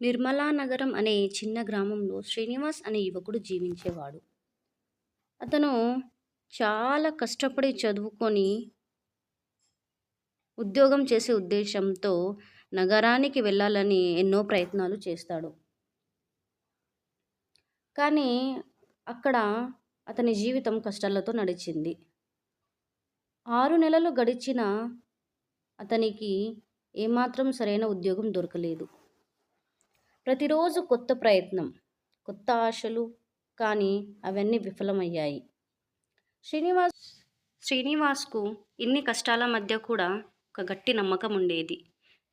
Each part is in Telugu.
నిర్మలా నగరం అనే చిన్న గ్రామంలో శ్రీనివాస్ అనే యువకుడు జీవించేవాడు. అతను చాలా కష్టపడి చదువుకొని ఉద్యోగం చేసే ఉద్దేశంతో నగరానికి వెళ్ళాలని ఎన్నో ప్రయత్నాలు చేస్తాడు. కానీ అక్కడ అతని జీవితం కష్టాలతో నడిచింది. ఆరు నెలలు గడిచిన అతనికి ఏమాత్రం సరైన ఉద్యోగం దొరకలేదు. ప్రతిరోజు కొత్త ప్రయత్నం, కొత్త ఆశలు కానీ అవన్నీ విఫలమయ్యాయి. శ్రీనివాస్ శ్రీనివాస్‌కు ఇన్ని కష్టాల మధ్య కూడా ఒక గట్టి నమ్మకం ఉండేది.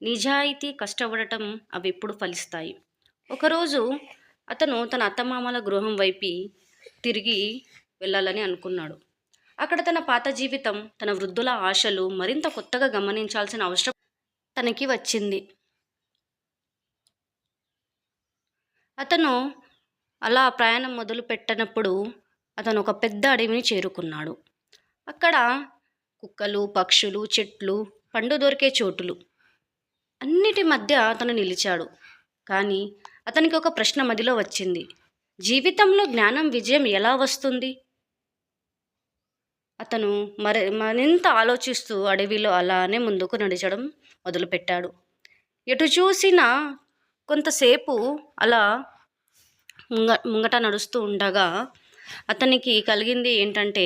నిజాయితీ, కష్టపడటం అవి ఎప్పుడు ఫలిస్తాయి. ఒకరోజు అతను తన అత్తమామల గృహం వైపు తిరిగి వెళ్ళాలని అనుకున్నాడు. అక్కడ తన పాత జీవితం, తన వృద్ధుల ఆశలు మరింత కొత్తగా గమనించాల్సిన అవసరం తనకి వచ్చింది. అతను అలా ప్రయాణం మొదలుపెట్టినప్పుడు అతను ఒక పెద్ద అడవిని చేరుకున్నాడు. అక్కడ కుక్కలు, పక్షులు, చెట్లు, పండు దొరికే చోటులు అన్నిటి మధ్య అతను నిలిచాడు. కానీ అతనికి ఒక ప్రశ్న మదిలో వచ్చింది. జీవితంలో జ్ఞానం, విజయం ఎలా వస్తుంది? అతను మరి మరింత ఆలోచిస్తూ అడవిలో అలానే ముందుకు నడచడం మొదలుపెట్టాడు. ఎటు చూసినా కొంతసేపు అలా ముంగ ముంగట నడుస్తూ ఉండగా అతనికి కలిగింది ఏంటంటే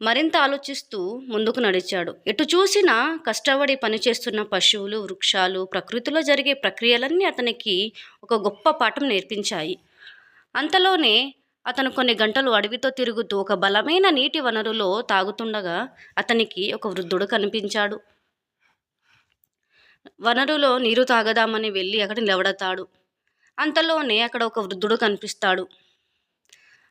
మరింత ఆలోచిస్తూ ముందుకు నడిచాడు. ఎటు చూసినా కష్టపడి పనిచేస్తున్న పశువులు, వృక్షాలు, ప్రకృతిలో జరిగే ప్రక్రియలన్నీ అతనికి ఒక గొప్ప పాఠం నేర్పించాయి. అంతలోనే అతను కొన్ని గంటలు అడవితో తిరుగుతూ ఒక బలమైన నీటి వనరులో తాగుతుండగా అతనికి ఒక వృద్ధుడు కనిపించాడు. వనరులో నీరు తాగదామని వెళ్ళి అక్కడ నిలబడతాడు. అంతలోనే అక్కడ ఒక వృద్ధుడు కనిపిస్తాడు.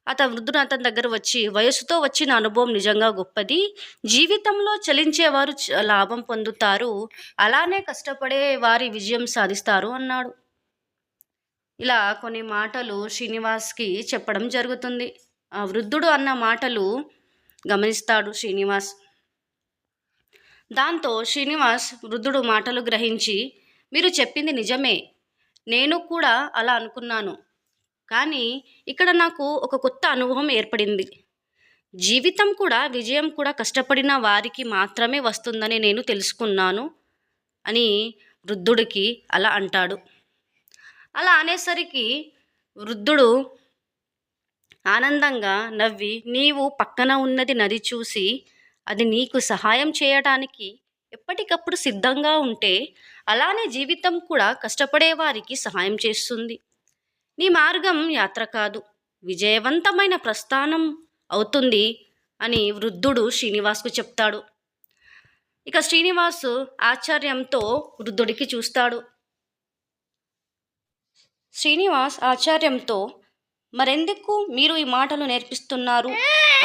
అత వృద్ధుడు అతని దగ్గర వచ్చి వయసుతో వచ్చిన అనుభవం నిజంగా గొప్పది. జీవితంలో చలించేవారు లాభం పొందుతారు. అలానే కష్టపడే వారి విజయం సాధిస్తారు అన్నాడు. ఇలా కొన్ని మాటలు శ్రీనివాస్‌కి చెప్పడం జరుగుతుంది. ఆ వృద్ధుడు అన్న మాటలు గమనిస్తాడు శ్రీనివాస్. దాంతో శ్రీనివాస్ వృద్ధుడు మాటలు గ్రహించి మీరు చెప్పింది నిజమే. నేను కూడా అలా అనుకున్నాను. కానీ ఇక్కడ నాకు ఒక కొత్త అనుభవం ఏర్పడింది. జీవితం కూడా, విజయం కూడా కష్టపడిన వారికి మాత్రమే వస్తుందని నేను తెలుసుకున్నాను అని వృద్ధుడికి అలా అంటాడు. అలా అనేసరికి వృద్ధుడు ఆనందంగా నవ్వి నీవు పక్కన ఉన్నది నది చూసి అది నీకు సహాయం చేయటానికి ఎప్పటికప్పుడు సిద్ధంగా ఉంటే అలానే జీవితం కూడా కష్టపడే వారికి సహాయం చేస్తుంది. నీ మార్గం యాత్ర కాదు, విజయవంతమైన ప్రస్థానం అవుతుంది అని వృద్ధుడు శ్రీనివాస్‌కు చెప్తాడు. ఇక శ్రీనివాస్ ఆశ్చర్యంతో వృద్ధుడికి చూస్తాడు. శ్రీనివాస్ ఆశ్చర్యంతో మరెందుకు మీరు ఈ మాటలు నేర్పిస్తున్నారు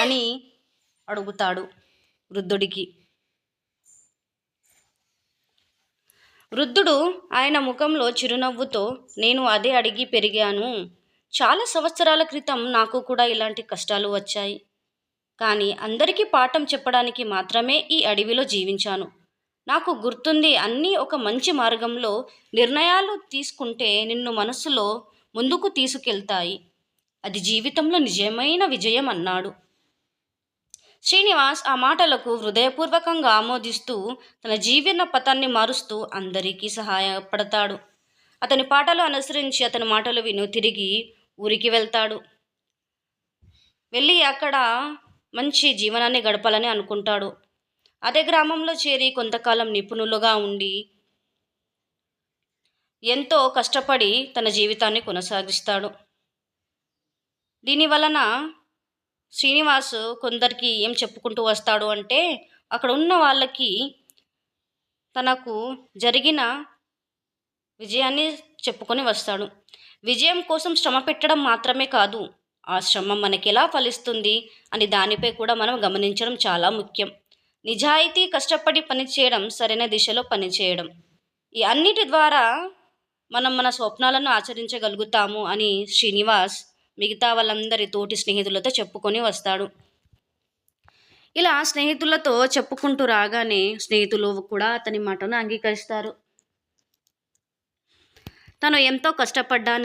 అని అడుగుతాడు వృద్ధుడికి. వృద్ధుడు ఆయన ముఖంలో చిరునవ్వుతో నేను అదే అడిగి పెరిగాను. చాలా సంవత్సరాల క్రితం నాకు కూడా ఇలాంటి కష్టాలు వచ్చాయి. కానీ అందరికీ పాఠం చెప్పడానికి మాత్రమే ఈ అడవిలో జీవించాను. నాకు గుర్తుంది అన్నీ ఒక మంచి మార్గంలో నిర్ణయాలు తీసుకుంటే నిన్ను మనసులో ముందుకు తీసుకెళ్తాయి. అది జీవితంలో నిజమైన విజయం అన్నాడు. శ్రీనివాస్ ఆ మాటలకు హృదయపూర్వకంగా ఆమోదిస్తూ తన జీవన పథాన్ని మారుస్తూ అందరికీ సహాయపడతాడు. అతని పాటలు అనుసరించి అతని మాటలు విను తిరిగి ఊరికి వెళ్తాడు. వెళ్ళి అక్కడ మంచి జీవనాన్ని గడపాలని అనుకుంటాడు. అదే గ్రామంలో చేరి కొంతకాలం నిపుణులుగా ఉండి ఎంతో కష్టపడి తన జీవితాన్ని కొనసాగిస్తాడు. దీని వలన శ్రీనివాస్ కొందరికి ఏం చెప్పుకుంటూ వస్తాడు అంటే అక్కడ ఉన్న వాళ్ళకి తనకు జరిగిన విజయాన్ని చెప్పుకొని వస్తాడు. విజయం కోసం శ్రమ పెట్టడం మాత్రమే కాదు, ఆ శ్రమ ఎలా ఫలిస్తుంది అని దానిపై కూడా మనం గమనించడం చాలా ముఖ్యం. నిజాయితీ, కష్టపడి పనిచేయడం, సరైన దిశలో పనిచేయడం ఈ అన్నిటి ద్వారా మనం మన స్వప్నాలను ఆచరించగలుగుతాము అని శ్రీనివాస్ మిగతా వాళ్ళందరి తోటి స్నేహితులతో చెప్పుకొని వస్తాడు. ఇలా స్నేహితులతో చెప్పుకుంటూ రాగానే స్నేహితులు కూడా అతని మాటను అంగీకరిస్తారు. తను ఎంతో కష్టపడ్డాను